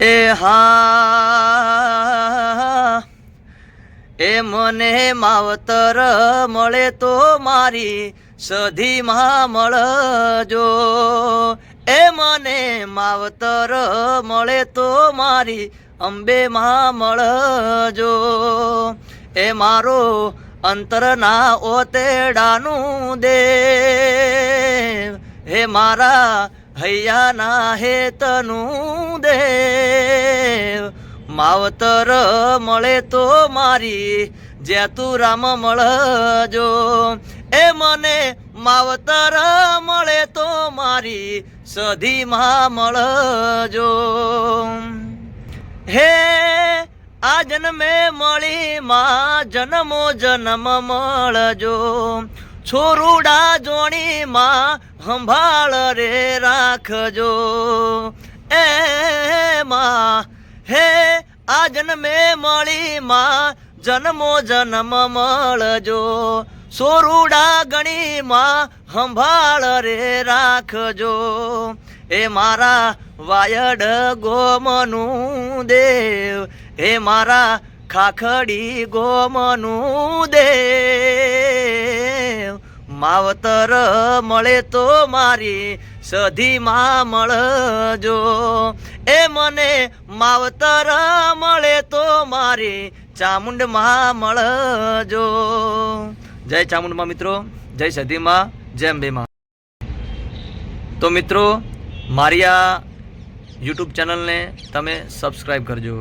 એ હા, એ મને માવતર મળે તો મારી સધીમાં મળજો. એ મને માવતર મળે તો મારી અંબેમાં મળજો. એ મારો અંતરના ઓતેડાનું દે હે મારા હૈયાના હેતનું દેવ. માવતર મળે તો મારી. જેતુરામ મળજો. એ મને માવતર મળે તો મારી. સધીમાં મળજો. હે, આ જન્મે મળી, માં જન્મો જન્મ મળજો. છોરુડા જોણી માં સંભાળ રે રાખજો. એ માં, હે આ જન્મે મળી માં, જન્મો જન્મ મળજો. સોરુડા ગણી માં સંભાળ રે રાખજો. એ મારા વાયડ ગોમનું દેવ, હે મારા ખાખડી ગોમનું દેવ. માવતર મળે તો મારી સધીમાં મળજો. એ મને માવતર મળે તો મારી ચામુંડમાં મળજો. જય ચામુંડમાં મિત્રો, જય સધીમાં, જય અંબેમાં. તો મિત્રો, મારી આ યુટ્યુબ ચેનલને તમે સબસ્ક્રાઈબ કરજો.